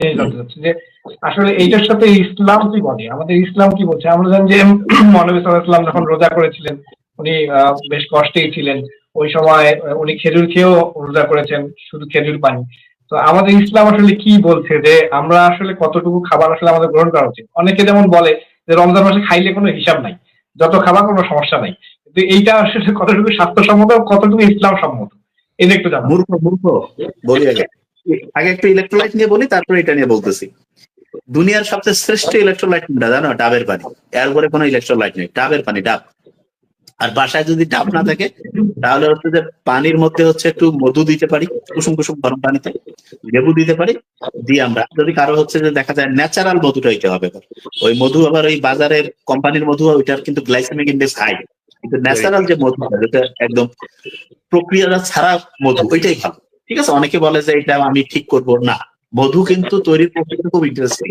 জানতে চাচ্ছি যে আসলে এইটার সাথে ইসলাম কি বলে? আমাদের ইসলাম কি বলছে? আমরা জানি যে মহানবী সাল্লাল্লাহু ইসলাম যখন রোজা করেছিলেন উনি বেশ কষ্টেই ছিলেন। ওই সময় উনি খেজুর খেয়েও রোজা করেছেন শুধু খেজুর পানি। তো আমাদের ইসলাম আসলে কি বলছে যে আমরা আসলে কতটুকু খাবার আসলে আমাদের গ্রহণ করা উচিত? অনেকে যেমন বলে যে রমজান মাসে খাইলে কোনো হিসাব নাই। যত খাবার কোনো সমস্যা নাই। কিন্তু এইটা আসলে কতটুকু স্বাস্থ্যসম্মত কতটুকু ইসলাম সম্মত এটা একটু জানাব মূর্খ মূর্খ বলি আগে। আগে একটু ইলেকট্রোলাইট নিয়ে বলি, তারপরে এটা নিয়ে বলতেছি। দুনিয়ার সবচেয়ে শ্রেষ্ঠ ইলেকট্রোলাইট কোনটা জানো? ডাবের পানি। এর উপরে কোনো ইলেকট্রোলাইট নেই। ডাবের পানি, ডাব। আর বাসায় যদি ডাব না থাকে, তাহলে হচ্ছে যে পানির মধ্যে হচ্ছে একটু মধু দিতে পারি, কুসুম কুসুম গরম পানিতে। লেবু দিতে পারি, দিয়ে আমরা। যদি কারও হচ্ছে যে দেখা যায় ন্যাচারাল মধুটা হইতে হবে, ওই মধু আবার ওই বাজারের কোম্পানির মধু, ওইটার কিন্তু গ্লাইসেমিক ইন্ডেক্স হাই কিন্তু ন্যাচারাল যে মধু যেটা একদম প্রক্রিয়া ছাড়া মধু, ওইটাই ভালো ঠিক আছে? অনেকে বলে যে এটা আমি ঠিক করব না। মধু কিন্তু তৈরির প্রক্রিয়া খুব ইন্টারেস্টিং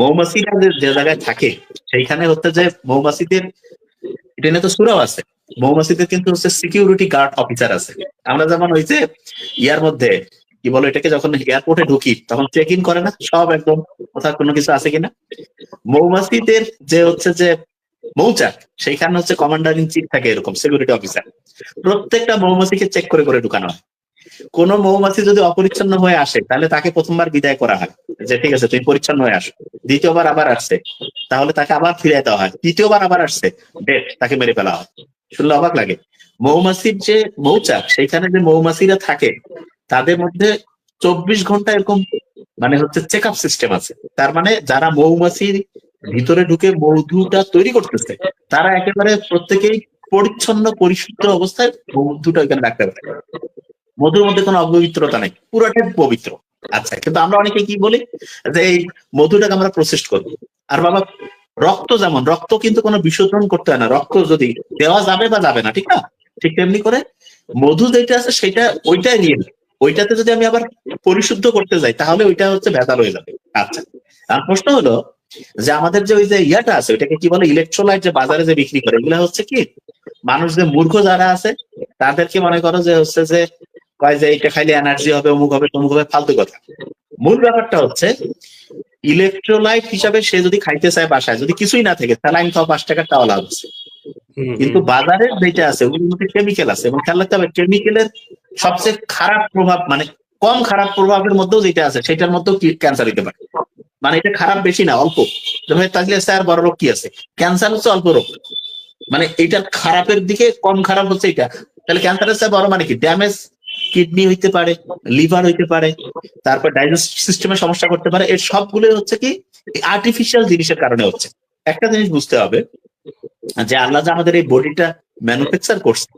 মৌমাছিরা যে জায়গায় থাকে, সেইখানে হচ্ছে যে মৌমাছিদের এটা তো সুরাও আছে। মৌমাছিদের কিন্তু হচ্ছে সিকিউরিটি গার্ড অফিসার আছে। আমরা যেমন ওই যে ইয়ার মধ্যে, কি বলো এটাকে যখন এয়ারপোর্টে ঢুকি, তখন চেক ইন করে না? সব একদম কোথাও কোনো কিছু আছে কিনা? মৌমাছিদের যে হচ্ছে যে মৌচাক, সেইখানে হচ্ছে কমান্ডার ইন চিফ থাকে এরকম সিকিউরিটি অফিসার প্রত্যেকটা মৌমাছিকে চেক করে করে ঢুকানো হয়। কোন মৌমাছি যদি অপরিচ্ছন্ন হয়ে আসে, তাহলে তাকে প্রথমবার বিদায় করা হয়। যে ঠিক আছে, তুমি পরিচ্ছন্ন হয়ে আসো। দ্বিতীয়বার আবার আসছে। তাহলে তাকে আবার ফিরে দেওয়া হয়। তৃতীয়বার আবার আসছে। ডেট তাকে মেরে ফেলা হয়। শুনলে অবাক লাগে। মৌমাছির যে মৌচাক সেখানে যে মৌমাছিরা থাকে, তাদের মধ্যে চব্বিশ ঘণ্টা এরকম মানে হচ্ছে চেক আপ সিস্টেম আছে। তার মানে যারা মৌমাছির ভিতরে ঢুকে মধুটা তৈরি করতেছে, তারা একেবারে প্রত্যেকেই পরিচ্ছন্ন, পরিশুদ্ধ অবস্থায় মধুটা ওইখানে রাখতে পারে। মধুর মধ্যে কোনো অপবিত্রতা নেই পুরোটাই পবিত্র। আচ্ছা কিন্তু আমরা অনেকে কি বলি? যে এই মধুটাকে আমরা প্রসেস করব আর বাবা, রক্ত যেমন, রক্ত কিন্তু কোনো বিশোধন করতে হয় না। রক্ত যদি দেওয়া যাবে বা যাবে না, ঠিক না? ঠিক তেমনি করে মধু যেটা আছে সেটা ওইটাই রিয়েল ওইটাতে যদি আমি আবার পরিশুদ্ধ করতে যাই, তাহলে ওইটা হচ্ছে ভেজাল হয়ে যাবে। আচ্ছা আর প্রশ্ন হলো যে আমাদের যে ওই যে ইয়াটা আছে, ওইটাকে কি বলে? ইলেকট্রোলাইট যে বাজারে যে বিক্রি করে, এগুলো হচ্ছে কি? মানুষ যে মূর্খ যারা আছে, তাদেরকে মনে করো যে হচ্ছে যে কয় যে এটা খাইলে এনার্জি হবে অমুক হবে তমুক হবে ফালতু কথা। মূল ব্যাপারটা হচ্ছে ইলেকট্রোলাইট হিসাবে সে যদি খাইতে চায় বাসায় যদি কিছুই না থাকে তাহলে আমি তো পাঁচ টাকার টাওয়া লাভ আছে। কিন্তু বাজারে যেটা আছে ওগুলোর মধ্যে কেমিক্যাল আছে এবং খেয়াল রাখতে হবে কেমিক্যালের সবচেয়ে খারাপ প্রভাব মানে কম খারাপ প্রভাবের মধ্যেও যেটা আছে সেটার মধ্যেও ক্যান্সার হইতে পারে? মানে এটা খারাপ বেশি না অল্প। তাহলে স্যার বড় রোগ কি আছে? ক্যান্সার হচ্ছে অল্প রোগ। মানে এটার খারাপের দিকে কম খারাপ হচ্ছে এটা তাহলে ক্যান্সারের স্যার বড় মানে কি? ড্যামেজ কিডনি হইতে পারে লিভার হইতে পারে, তারপর ডাইজেস্ট সিস্টেমে সমস্যা করতে পারে, এর সবগুলো হচ্ছে কি আর্টিফিশিয়াল জিনিসের কারণে হচ্ছে। একটা জিনিস বুঝতে হবে, যে আল্লাহ যে আমাদের এই বডিটা ম্যানুফ্যাকচার করছে,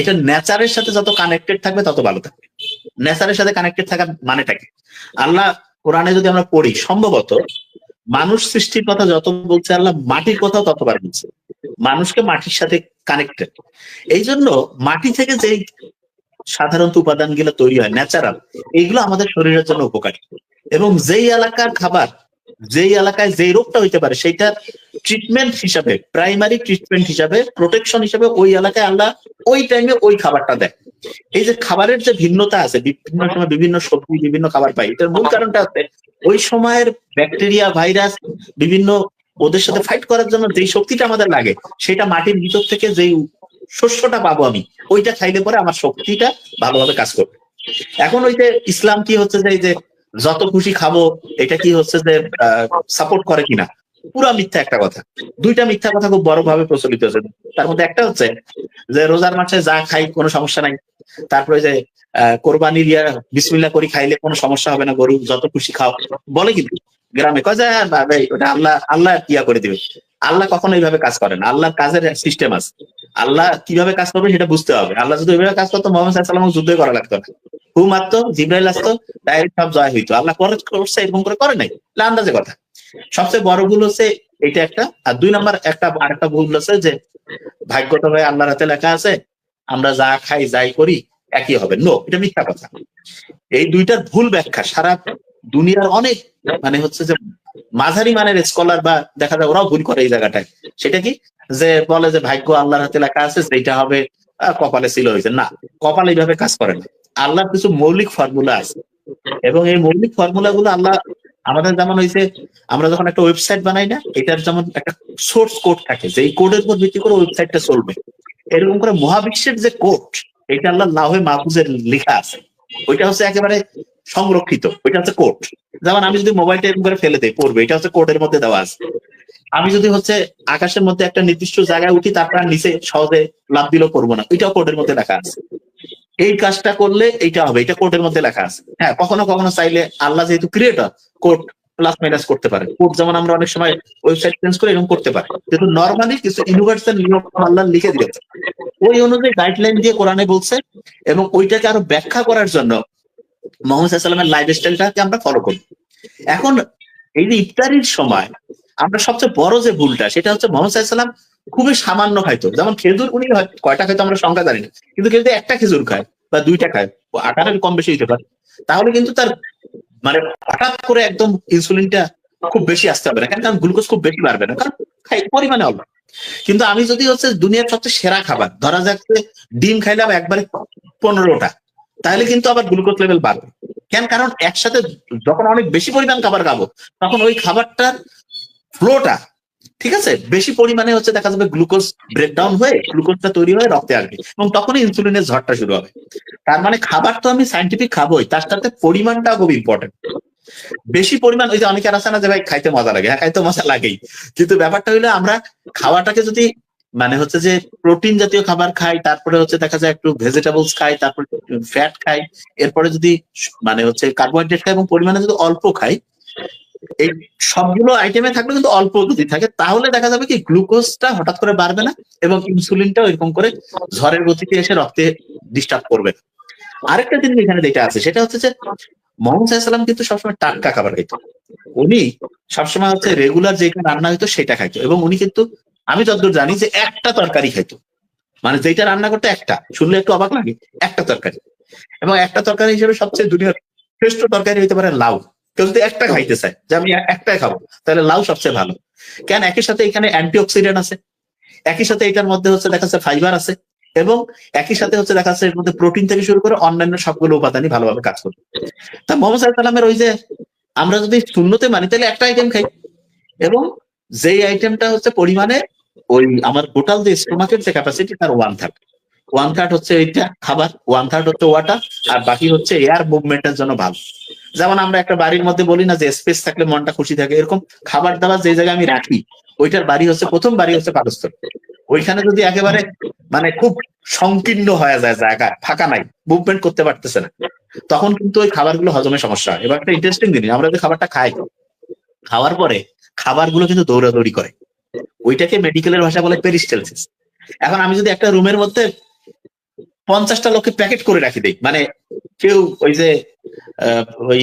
এটা নেচারের সাথে যত কানেক্টেড থাকবে তত ভালো থাকবে। নেচারের সাথে কানেক্টেড থাকার মানেটা কি? আল্লাহ কোরআনে যদি আমরা পড়ি, সম্ভবত মানুষ সৃষ্টির কথা যত বলছে, আল্লাহ মাটির কথাও ততবার বলছে। মানুষকে মাটির সাথে কানেক্টেড এই জন্য মাটি থেকে যেই সাধারণত উপাদানগুলো তৈরি হয় ন্যাচারাল এইগুলো আমাদের শরীরের জন্য উপকারী। এবং যেই এলাকার খাবার, যেই এলাকায় যেই রোগটা হইতে পারে সেইটার ট্রিটমেন্ট হিসাবে প্রাইমারি ট্রিটমেন্ট হিসাবে প্রোটেকশন হিসাবে ওই এলাকায় আল্লাহ ওই টাইমে ওই খাবারটা দেয় এই যে খাবারের যে ভিন্নতা আছে, বিভিন্ন সময় বিভিন্ন সবজি, বিভিন্ন খাবার পাই, এটার মূল কারণটা হচ্ছে ওই সময়ের ব্যাকটেরিয়া ভাইরাস বিভিন্ন ওদের সাথে ফাইট করার জন্য যেই শক্তিটা আমাদের লাগে, সেটা মাটির ভিতর থেকে যেই শস্যটা পাবো আমি। ওইটা খাইলে পরে আমার শক্তিটা ভালোভাবে কাজ করবে। এখন ওই যে ইসলাম কি হচ্ছে যে, এই যে যত খুশি খাব, এটা কি হচ্ছে যে সাপোর্ট করে কিনা? পুরা মিথ্যা একটা কথা। দুইটা মিথ্যা কথা খুব বড় ভাবে প্রচলিত হচ্ছে তার মধ্যে একটা হচ্ছে যে, রোজার মাসে যা খাই কোনো সমস্যা নাই। তারপরে যে কোরবানির ইয়া বিসমিল্লা করি খাইলে কোনো সমস্যা হবে না, গরু যত খুশি খাও। বলে কিন্তু গ্রামে কয় যায় ভাই, ওটা আল্লাহ আল্লাহ ইয়া করে দিবে। আল্লাহ কখনো এইভাবে কাজ করে না। আল্লাহর কাজের সিস্টেম আছে। আল্লাহ কীভাবে কাজ করবে সেটা বুঝতে হবে। আল্লাহ যদি ওইভাবে কাজ করতো, মোহাম্মদ সাল্লাম যুদ্ধ করা লাগতো না। হু মারতো জিব্রাইল আসতো, ডাইরেক্ট সব জয় হইতো। আল্লাহ করে করছে, এরকম করে করে নাই। আন্দাজে কথা। সবচেয়ে বড় ভুল হচ্ছে এটা একটা। আর দুই নম্বর একটা, আরেকটা ভুল হচ্ছে যে ভাগ্যত ভাই আল্লাহর হাতে লেখা আছে, আমরা যা খাই, যাই করি, একই হবে। নো এটা মিথ্যা কথা। এই দুইটার ভুল ব্যাখ্যা সারা দুনিয়ার অনেক মানে হচ্ছে যে মাঝারি মানের স্কলার বা দেখা যায় ওরাও ভুল করে এই জায়গাটায়। সেটা কি? যে বলে যে ভাগ্য আল্লাহর হাতে লেখা আছে, সেইটা হবে কপালে ছিল হয়েছে না, কপাল এইভাবে কাজ করে না। আল্লাহর কিছু মৌলিক ফর্মুলা আছে। এবং এই মৌলিক ফর্মুলা গুলো আল্লাহ, আমাদের যেমন হয়েছে আমরা যখন একটা ওয়েবসাইট বানাই না, এটার যেমন একটা সোর্স কোড থাকে। যে এই কোডের উপর ভিত্তি করে ওয়েবসাইটটা চলবে। এরকম করে মহাবিশ্বের যে কোড এটা আল্লাহ লাহে মাহফুজের লেখা আছে। ওইটা হচ্ছে একেবারে সংরক্ষিত, ওইটা হচ্ছে কোড যেমন আমি যদি মোবাইলটা এরকম করে ফেলে দেই, পড়বে, এটা হচ্ছে কোডের মধ্যে দেওয়া আছে। আমি যদি হচ্ছে আকাশের মধ্যে একটা নির্দিষ্ট জায়গায় উঠি, তারপর নিচে সহজে লাভ দিলেও করব না। এটাও কোডের মধ্যে লেখা আছে। এই কাজটা করলে এইটা হবে, এটা কোডের মধ্যে লেখা আছে। হ্যাঁ কখনো কখনো চাইলে আল্লাহ যেহেতু ক্রিয়েটর কোড প্লাস মাইনাস করতে পারে। কোড যেমন আমরা অনেক সময় ওয়েবসাইট চেঞ্জ করে এরকম করতে পারি। কিন্তু নর্মালি কিছু ইউনিভার্সাল নিয়ম আল্লাহ লিখে দিয়েছে। ওই অনুযায়ী গাইডলাইন দিয়ে কোরআনে বলছে এবং ওইটাকে আরও ব্যাখ্যা করার জন্য মোহাম্মদ লাইফ স্টাইলটাকে আমরা ফলো করি। এখন এই যে ইফতারির সময়, আমরা সবচেয়ে বড় যে ভুলটা, সেটা হচ্ছে মোহাম্মদ খুবই সামান্য খাইতো। যেমন খেজুর, উনি কয়টা খাইতো আমরা সংখ্যা জানি না। কিন্তু কেউ একটা খেজুর খায় বা দুইটা খায়। আকারের কম বেশি হতে পারে। তাহলে কিন্তু তার মানে হঠাৎ করে একদম ইনসুলিনটা খুব বেশি আসতে হবে না। কারণ গ্লুকোজ খুব বেশি বাড়বে না। কারণ খাই, পরিমাণে অল্প। কিন্তু আমি যদি হচ্ছে দুনিয়ার সবচেয়ে সেরা খাবার, ধরা যাক যে ডিম খাইলাম একবারে পনেরোটা। তাহলে কিন্তু আবার গ্লুকোজ লেভেল বাড়বে। কেন? কারণ একসাথে যখন অনেক বেশি পরিমাণ খাবার খাব, তখন ওই খাবারটার ফ্লোটা ঠিক আছে? বেশি পরিমাণে হচ্ছে দেখা যাবে গ্লুকোজ ব্রেকডাউন হয়ে গ্লুকোজটা তৈরি হয়ে রক্তে আসবে এবং তখনই ইনসুলিনের ঝড়টা শুরু হবে। তার মানে খাবার তো আমি সাইন্টিফিক খাবোই, তার সাথে পরিমাণটাও খুব ইম্পর্টেন্ট বেশি পরিমাণ, ওই যে অনেকের আছে না যে ভাই, খাইতে মজা লাগে। হ্যাঁ খাইতে মজা লাগেই। কিন্তু ব্যাপারটা হইল আমরা খাওয়াটাকে যদি মানে হচ্ছে যে প্রোটিন জাতীয় খাবার খাই, তারপরে হচ্ছে দেখা যায় একটু ভেজিটেবলস খাই, তারপরে ফ্যাট খাই। এরপরে যদি মানে হচ্ছে কার্বোহাইড্রেট খাই এবং পরিমাণে যদি অল্প খাই, এই সবগুলো আইটেমে থাকলে কিন্তু অল্প যদি থাকে, তাহলে দেখা যাবে কি গ্লুকোজটা হঠাৎ করে বাড়বে না এবং ইনসুলিনটাও এরকম করে ঝড়ের গতিতে এসে রক্তে ডিস্টার্ব করবে আরেকটা জিনিস এখানে যেটা আছে, সেটা হচ্ছে যে মোহাম্মদ সাল্লাম কিন্তু সবসময় টাটকা খাবার খাইতো। উনি সবসময় হচ্ছে রেগুলার যেটা রান্না হইতো সেটা খাইতো এবং উনি কিন্তু আমি যতদূর জানি যে একটা তরকারি খাইতো। মানে যেটা রান্না করতে একটা, শুনলে একটু অবাক লাগে, একটা তরকারি। এবং একটা তরকারি হিসেবে সবচেয়ে দুনিয়ার শ্রেষ্ঠ তরকারি হইতে পারে লাউ। কেউ যদি একটা খাইতে চায়, যে আমি একটাই খাব, তাহলে লাউ সবচেয়ে ভালো। কেন একই সাথে এখানে অ্যান্টিঅক্সিডেন্ট আছে, একই সাথে এটার মধ্যে হচ্ছে দেখা যাচ্ছে ফাইবার আছে, এবং একই সাথে হচ্ছে দেখা যাচ্ছে এর মধ্যে প্রোটিন থেকে শুরু করে অন্যান্য সবগুলো উপাদানই ভালোভাবে কাজ করবে তা মোহাম্মদ সাল্লামের ওই যে আমরা যদি শূন্যতে মানি, তাহলে একটা আইটেম খাই। এবং যেই আইটেমটা হচ্ছে পরিমাণে ওই আমার টোটাল যে স্টোমাকের যে ক্যাপাসিটি তার ওয়ান থার্ড ওয়ান থার্ড হচ্ছে এইটা, খাবার ওয়ান থার্ড হচ্ছে ওয়াটার আর বাকি হচ্ছে এয়ার মুভমেন্টের জন্য ভালো যেমন আমরা একটা বাড়ির মধ্যে বলি না যে স্পেস থাকলে মনটা খুশি থাকে, এরকম খাবার দাবার যে জায়গায় আমি রাখি, ওইটার বাড়ি হচ্ছে, প্রথম বাড়ি হচ্ছে পাকস্থল। ওইখানে যদি একেবারে মানে খুব সংকীর্ণ হয়ে যায় জায়গা, ফাঁকা নাই মুভমেন্ট করতে পারতেছে না, তখন কিন্তু ওই খাবারগুলো হজমের সমস্যা হয়। এবার একটা ইন্টারেস্টিং জিনিস, আমরা যে খাবারটা খাই, খাওয়ার পরে খাবারগুলো কিন্তু দৌড়াদৌড়ি করে। ওইটাকে মেডিকেলের ভাষা বলে পেরিস্টেলসিস এখন আমি যদি একটা রুমের মধ্যে পঞ্চাশটা লোককে প্যাকেট করে রাখি দিই মানে কেউ ওই যে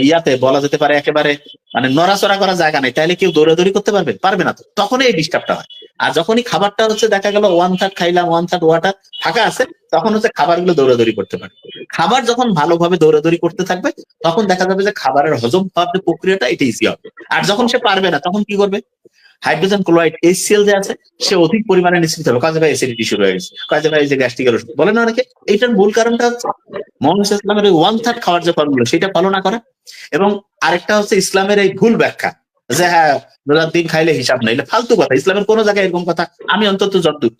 ইয়াতে বলা যেতে পারে একেবারে মানে নড়াচড়া করার জায়গা নেই তাহলে কেউ দৌড়াদৌড়ি করতে পারবে? পারবে না তো। তখনই এই ডিস্টার্বটা হয়। আর যখনই খাবারটা হচ্ছে, দেখা গেল ওয়ান থার্ড খাইলাম ওয়ান থার্ড ওয়াটার ফাঁকা আছে, তখন হচ্ছে খাবারগুলো দৌড়াদৌড়ি করতে পারে খাবার যখন ভালোভাবে দৌড়াদৌড়ি করতে থাকবে, তখন দেখা যাবে যে খাবারের হজম হওয়ার প্রক্রিয়াটা, এটা ইজি হবে। আর যখন সে পারবে না, তখন কি করবে? হাইড্রোজেন ক্লোরাইড এইচসিএল যে আছে, সে অধিক পরিমাণে নিশ্চিত হবে। কাজে ভাই অ্যাসিডিটি শুরু হয়ে গেছে। কাজে ভাই যে গ্যাস্ট্রিকের ওষুধ বলে না অনেকে? এইটার মূল কারণটা হচ্ছে মোহাম্মদ ইসলামের ওই ওয়ান থার্ড খাওয়ার যে ফর্মুলা সেটা ফলো না করা। এবং আরেকটা হচ্ছে ইসলামের এই ভুল ব্যাখ্যা, যে হ্যাঁ রোজার দিন খাইলে হিসাব নাই। এটা ফালতু কথা। ইসলামের কোনো জায়গায় এরকম কথা আমি অন্তত যতদূর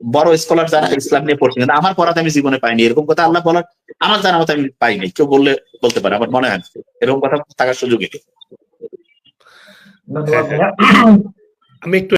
বড় স্কলার যারা ইসলাম নিয়ে পড়ছি, কিন্তু আমার পড়াতে আমি জীবনে পাইনি। এরকম কথা আল্লাহ বলার, আমার জানা মতো আমি পাইনি। কেউ বললে বলতে পারে, আমার মনে হয় এরকম কথা থাকার সুযোগ নেই। ধন্যবাদ ভাইয়া। আমি একটু